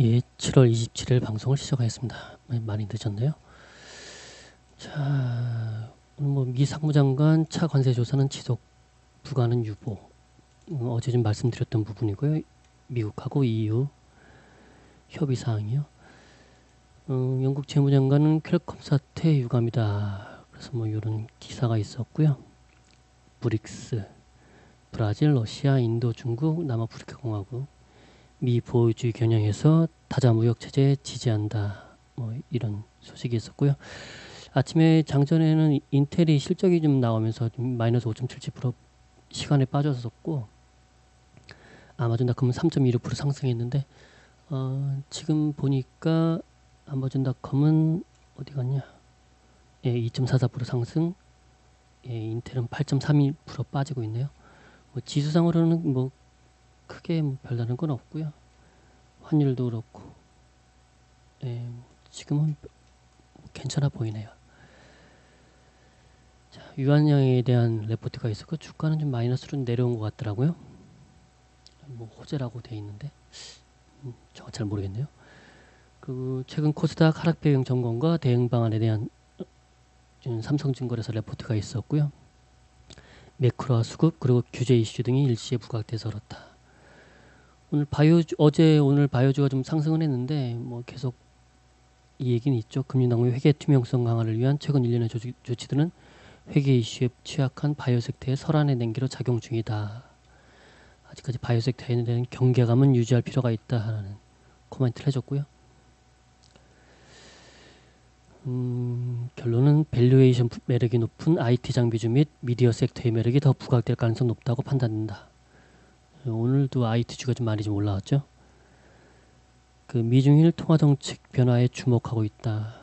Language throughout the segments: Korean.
예, 7월 27일 방송을 시작하겠습니다. 많이 늦었네요. 자, 오늘 뭐 미 상무장관 차 관세 조사는 지속 불가능 유보. 음, 어제 좀 말씀드렸던 부분이고요. 미국하고 EU 협의 사항이요. 어, 영국 재무장관은 퀄컴 사태 유감이다. 그래서 뭐 이런 기사가 있었고요. 브릭스, 브라질, 러시아, 인도, 중국, 남아프리카 공화국 미 보호주의 겨냥해서 다자 무역 체제 지지한다. 뭐 이런 소식이 있었고요. 아침에 장전에는 인텔이 실적이 좀 나오면서 좀 마이너스 5.77% 시간에 빠졌었고 아마존닷컴은 3.16% 상승했는데 어, 지금 보니까 아마존닷컴은 어디 갔냐? 예, 2.44% 상승. 예, 인텔은 8.32% 빠지고 있네요. 뭐 지수상으로는 뭐 크게 뭐 별다른 건 없고요. 환율도 그렇고 예, 지금은 괜찮아 보이네요. 자, 유한양에 대한 레포트가 있었고 주가는 좀 마이너스로 내려온 것 같더라고요. 뭐 호재라고 돼 있는데 음, 저가 잘 모르겠네요. 그 최근 코스닥 하락 배경 점검과 대응 방안에 대한 삼성증권에서 레포트가 있었고요. 매크로와 수급 그리고 규제 이슈 등이 일시에 부각돼서 그렇다. 오늘 바이오 어제 오늘 바이오주가 좀 상승을 했는데 뭐 계속 이 얘기는 있죠. 금융당국의 회계 투명성 강화를 위한 최근 일련의 조치, 조치들은 회계 이슈에 취약한 바이오 섹터의 설안의 냉기로 작용 중이다. 아직까지 바이오 섹터에 대한 경계감은 유지할 필요가 있다라는 코멘트를 해줬고요. 음, 결론은 밸류에이션 매력이 높은 IT 장비주 및 미디어 섹터의 매력이 더 부각될 가능성이 높다고 판단된다. 오늘도 IT주가 좀 많이 좀 올라왔죠. 그 미중일 통화 정책 변화에 주목하고 있다.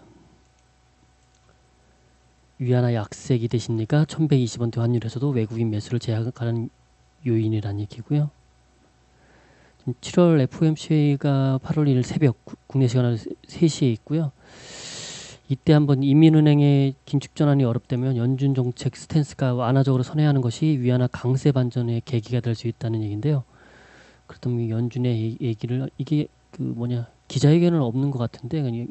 위안화 약세 기대 심리가 1120원대 환율에서도 외국인 매수를 제약하는 요인이란 얘기고요. 7월 FOMC가 8월 1일 새벽 국내 시간으로 3시에 있고요. 이때 한번 인민은행의 긴축 전환이 어렵다면 연준 정책 스탠스가 완화적으로 선회하는 것이 위안화 강세 반전의 계기가 될 수 있다는 얘기인데요. 그렇다면 연준의 얘기를 이게 그 뭐냐 기자회견은 없는 것 같은데 그냥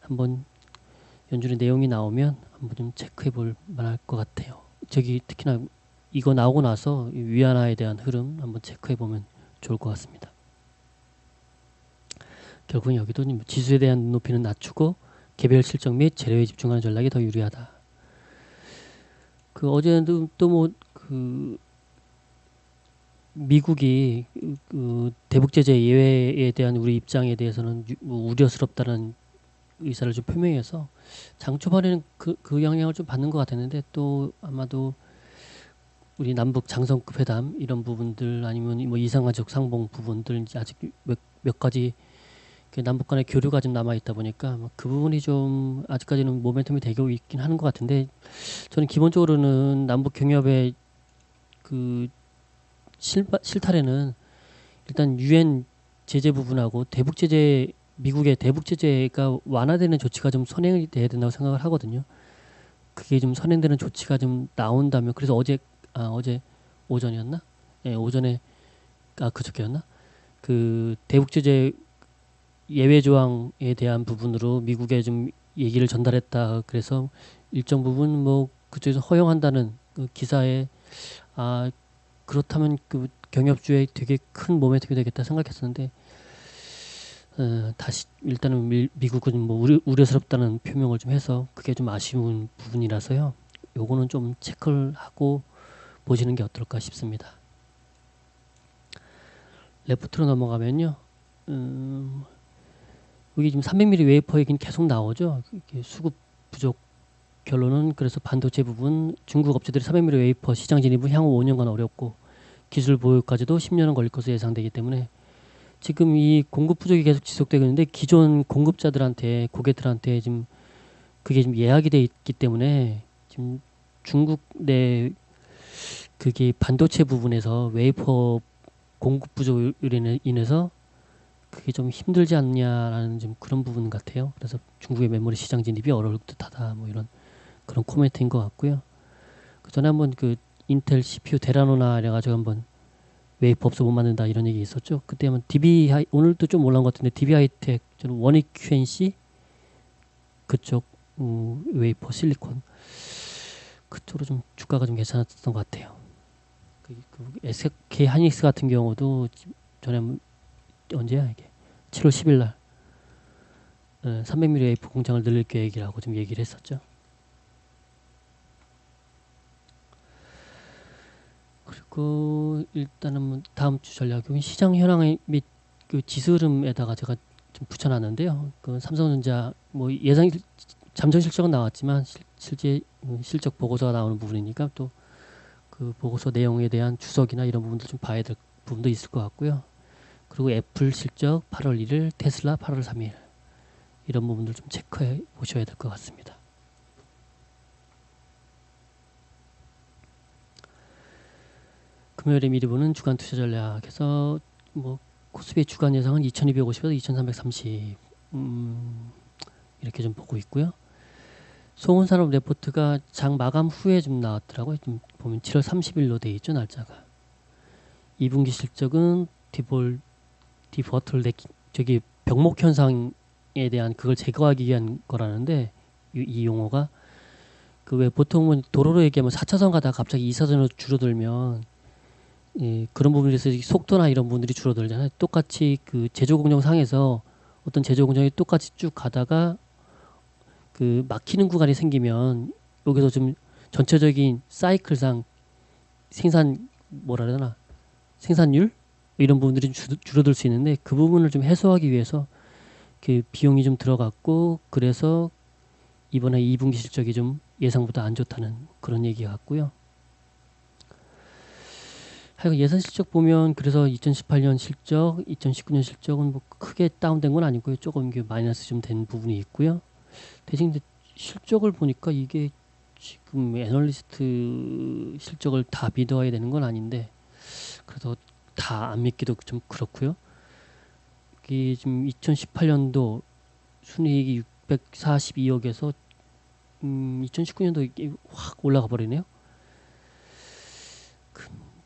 한번 연준의 내용이 나오면 한번 좀 체크해 볼 만할 것 같아요. 저기 특히나 이거 나오고 나서 위안화에 대한 흐름 한번 체크해 보면 좋을 것 같습니다. 결국은 여기도 지수에 대한 높이는 낮추고 개별 실적 및 재료에 집중하는 전략이 더 유리하다. 그 어제도 또 뭐 그 미국이 그 대북 제재 예외에 대한 우리 입장에 대해서는 뭐 우려스럽다는 의사를 좀 표명해서 장 초반에는 그, 그 영향을 좀 받는 것 같았는데 또 아마도 우리 남북 장성급 회담 이런 부분들 아니면 뭐 이상가족 상봉 부분들 아직 몇, 몇 가지 그 남북 간의 교류가 좀 남아 있다 보니까 뭐그 부분이 좀 아직까지는 모멘텀이 되고 있긴 하는 것 같은데 저는 기본적으로는 남북 경협의 그 실, 실타래는 일단 유엔 제재 부분하고 대북 제재 미국의 대북 제재가 완화되는 조치가 좀 선행이 돼야 된다고 생각을 하거든요. 그게 좀 선행되는 조치가 좀 나온다면 그래서 어제 아 어제 오전이었나? 예, 오전에 아 그저께였나? 그 대북 제재 예외 조항에 대한 부분으로 미국에 좀 얘기를 전달했다. 그래서 일정 부분 뭐 그쪽에서 허용한다는 그 기사에 아 그렇다면 그 경협주에 되게 큰 모멘텀이 되겠다 생각했었는데 어, 다시 일단은 미, 미국은 뭐 우려, 우려스럽다는 표명을 좀 해서 그게 좀 아쉬운 부분이라서요. 요거는 좀 체크를 하고 보시는 게 어떨까 싶습니다. 레프트로 넘어가면요. 음, 여기 지금 300mm 웨이퍼 얘기는 계속 나오죠. 수급 부족 결론은 그래서 반도체 부분 중국 업체들이 300mm 웨이퍼 시장 진입은 향후 5년간 어렵고 기술 보유까지도 10년은 걸릴 것으로 예상되기 때문에 지금 이 공급 부족이 계속 지속되고 있는데 기존 공급자들한테 고객들한테 지금 그게 지금 예약이 돼 있기 때문에 지금 중국 내 그게 반도체 부분에서 웨이퍼 공급 부족으로 인해서 그게 좀 힘들지 않냐라는 좀 그런 부분 같아요. 그래서 중국의 메모리 시장 진입이 어려울 듯하다 뭐 이런 그런 코멘트인 것 같고요. 그 전에 한번 그 인텔 CPU 데라노나 이래가지고 한번 웨이프 없어 못 만든다 이런 얘기 있었죠. 그때면 DB 하이, 오늘도 좀 올라온 것 같은데 DB 하이텍 저는 원익 QNC 그쪽 음, 웨이퍼 실리콘 그쪽으로 좀 주가가 좀 괜찮았던 것 같아요. 그, 그 SK 하이닉스 같은 경우도 전에 언제야 이게 7월 10일 날 300mm 웨이프 공장을 늘릴 계획이라고 좀 얘기를 했었죠. 그리고 일단은 뭐 다음 주 전략은 시장 현황 및 그 지수 흐름에다가 제가 좀 붙여놨는데요. 그 삼성전자 뭐 예상 잠정 실적은 나왔지만 실, 실제 실적 보고서가 나오는 부분이니까 또 그 보고서 내용에 대한 주석이나 이런 부분들 좀 봐야 될 부분도 있을 것 같고요. 그리고 애플 실적 8월 1일, 테슬라 8월 3일 이런 부분들 좀 체크해 보셔야 될 것 같습니다. 금요일에 미리 보는 주간 투자 전략에서 뭐 코스피 주간 예상은 2250에서 2330 음, 이렇게 좀 보고 있고요. 송원산업 레포트가 장 마감 후에 좀 나왔더라고요. 좀 보면 7월 30일로 돼 있죠 날짜가. 2분기 실적은 디볼 디버틀 넥 저기 병목 현상에 대한 그걸 제거하기 위한 거라는데 이, 이 용어가. 그 왜 보통은 도로로 얘기하면 4차선 가다가 갑자기 2차선으로 줄어들면 예, 그런 부분에서 속도나 이런 부분들이 줄어들잖아요. 똑같이 그 제조 공정 상에서 어떤 제조 공정이 똑같이 쭉 가다가 그 막히는 구간이 생기면 여기서 좀 전체적인 사이클상 생산 뭐라 되나? 생산율 이런 부분들이 줄, 줄어들 수 있는데 그 부분을 좀 해소하기 위해서 그 비용이 좀 들어갔고 그래서 이번에 2분기 실적이 좀 예상보다 안 좋다는 그런 얘기 같고요. 하여간 예산 실적 보면 그래서 2018년 실적, 2019년 실적은 뭐 크게 다운된 건 아니고요. 조금 마이너스 좀 된 부분이 있고요. 대신 실적을 보니까 이게 지금 애널리스트 실적을 다 믿어야 되는 건 아닌데 그래서 다 안 믿기도 좀 그렇고요. 이게 지금 2018년도 순이익이 642억에서 음, 2019년도 이게 확 올라가 버리네요.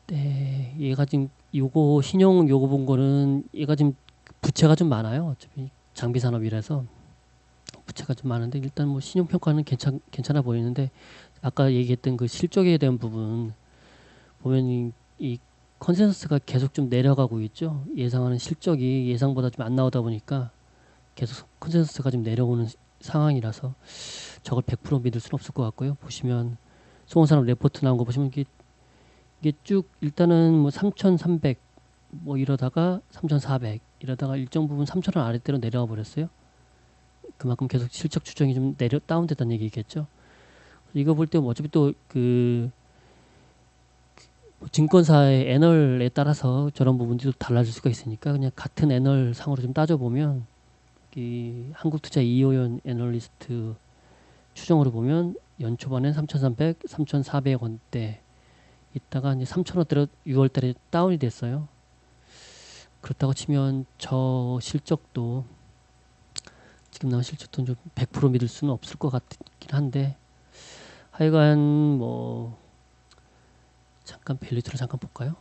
네, 얘가 지금 요거 신용 요거 본 거는 얘가 지금 부채가 좀 많아요. 어차피 장비 산업이라서 부채가 좀 많은데 일단 뭐 신용 평가는 괜찮 괜찮아 보이는데 아까 얘기했던 그 실적에 대한 부분 보면 이, 이 컨센서스가 계속 좀 내려가고 있죠. 예상하는 실적이 예상보다 좀 안 나오다 보니까 계속 컨센서스가 좀 내려오는 상황이라서 저걸 100% 믿을 수는 없을 것 같고요. 보시면 송원산업 레포트 나온 거 보시면 이게 이게 쭉 일단은 뭐 3,300 뭐 이러다가 3,400 이러다가 일정 부분 3,000원 아래대로 내려와 버렸어요. 그만큼 계속 실적 추정이 좀 내려 다운됐다는 얘기겠죠. 이거 볼 때 어차피 또그 뭐 증권사의 애널에 따라서 저런 부분들도 달라질 수가 있으니까 그냥 같은 애널 상으로 좀 따져보면 이 한국투자 이호연 애널리스트 추정으로 보면 연 초반엔 3,300, 3,400원대 있다가 이제 3,000원대로 6월달에 다운이 됐어요. 그렇다고 치면 저 실적도 지금 나온 실적도 좀 100% 믿을 수는 없을 것 같긴 한데 하여간 뭐 잠깐 벨리트를 잠깐 볼까요?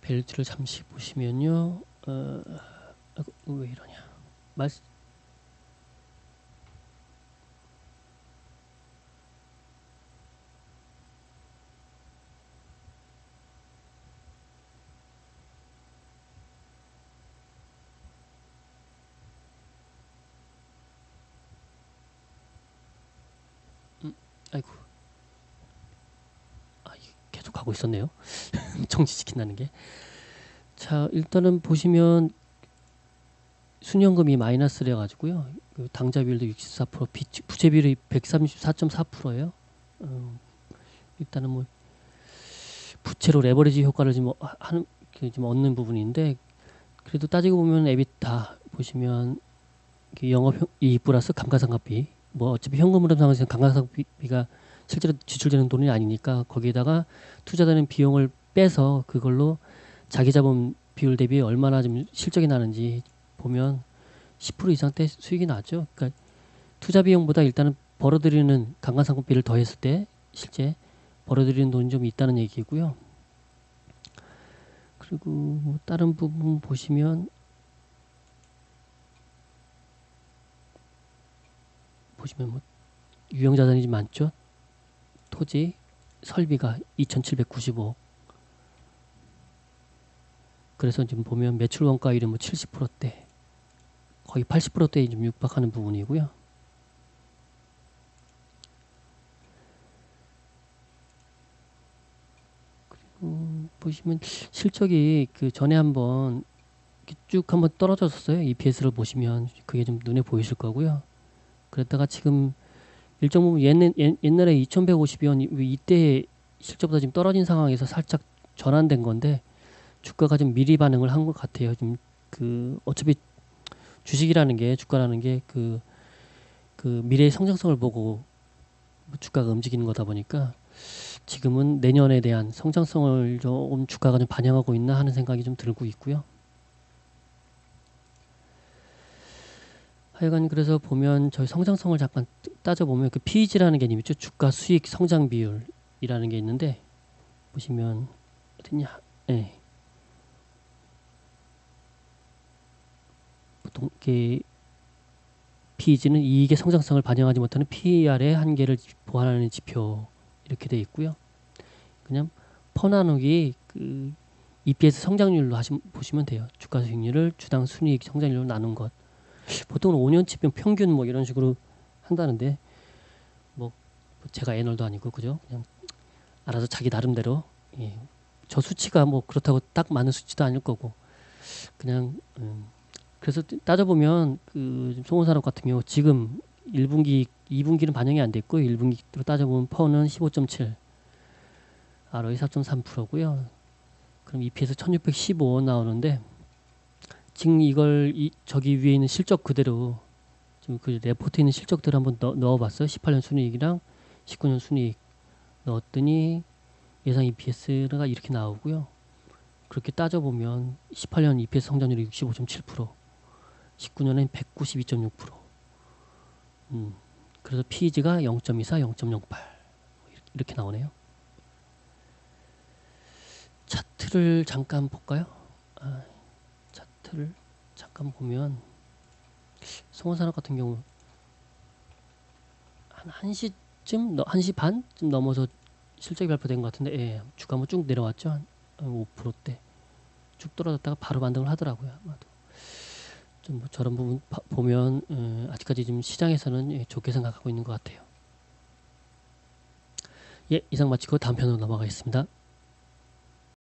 벨리트를 잠시 보시면요. 어, 왜 이러냐? 말 아이고 아 가고 있었네요. 정지시킨다는 게 자 일단은 보시면 순연금이 마이너스래 가지고요. 그 당좌 비율도 64% 부채 비율이 134.4%예요. 어, 일단은 뭐 부채로 레버리지 효과를 지금 하는 지금 얻는 부분인데 그래도 따지고 보면 에비타 보시면 영업 이익 플러스 감가상각비 뭐 어차피 현금 흐름 상황에서는 감가상각비가 실제로 지출되는 돈이 아니니까 거기에다가 투자되는 비용을 빼서 그걸로 자기 자본 비율 대비 얼마나 좀 실적이 나는지 보면 10% 이상대 수익이 나죠. 그러니까 투자 비용보다 일단은 벌어들이는 감가상각비를 더했을 때 실제 벌어들이는 돈이 좀 있다는 얘기고요. 그리고 뭐 다른 부분 보시면 보시면 뭐 유형 자산이 좀 많죠. 토지, 설비가 2,795. 그래서 지금 보면 매출 원가율이 뭐 70%대, 거의 80%대에 좀 육박하는 부분이고요. 그리고 보시면 실적이 그 전에 한번 쭉 한번 떨어졌었어요. EPS를 보시면 그게 좀 눈에 보이실 거고요. 그랬다가 지금 일정 부분 옛날, 옛- 옛날에 2150원 이때 실적보다 지금 떨어진 상황에서 살짝 전환된 건데 주가가 좀 미리 반응을 한 것 같아요. 좀 그 어차피 주식이라는 게 주가라는 게그그 미래의 성장성을 보고 주가가 움직이는 거다 보니까 지금은 내년에 대한 성장성을 좀 주가가 좀 반영하고 있나 하는 생각이 좀 들고 있고요. 하여간 그래서 보면 저희 성장성을 잠깐 따져 보면 그 PEG라는 개념 있죠. 주가 수익 성장 비율이라는 게 있는데 보시면 어딨냐? 예. 보통 이게 PEG는 이익의 성장성을 반영하지 못하는 PER의 한계를 보완하는 지표 이렇게 돼 있고요. 그냥 퍼 나누기 그 EPS 성장률로 하시 보시면 돼요. 주가 수익률을 주당 순이익 성장률로 나눈 것. 보통은 5년치 평균 뭐 이런 식으로 한다는데 뭐 제가 애널도 아니고 그죠? 그냥 알아서 자기 나름대로 예. 저 수치가 뭐 그렇다고 딱 맞는 수치도 아닐 거고 그냥 음. 그래서 따져보면 그 송원산업 같은 경우 지금 1분기 2분기는 반영이 안 됐고 1분기로 따져보면 퍼는 15.7 ROE 4.3%고요. 그럼 EPS 1615원 나오는데 지금 이걸 이, 저기 위에 있는 실적 그대로 지금 그 레포트에 있는 실적들 한번 넣, 넣어봤어요. 18년 순이익이랑 19년 순이익 넣었더니 예상 EPS가 이렇게 나오고요. 그렇게 따져보면 18년 EPS 성장률이 65.7%, 19년엔 192.6%. 음, 그래서 PEG가 0.24, 0.08 이렇게 나오네요. 차트를 잠깐 볼까요? 아, 차트를 잠깐 보면 송원산업 같은 경우 한 1시쯤 1시 반쯤 넘어서 실적이 발표된 것 같은데 예, 주가 한번 쭉 내려왔죠? 한 5%대. 쭉 떨어졌다가 바로 반등을 하더라고요 아마도. 좀 뭐 저런 부분 바, 보면 예, 아직까지 좀 시장에서는 예, 좋게 생각하고 있는 것 같아요. 예 이상 마치고 다음 편으로 넘어가겠습니다.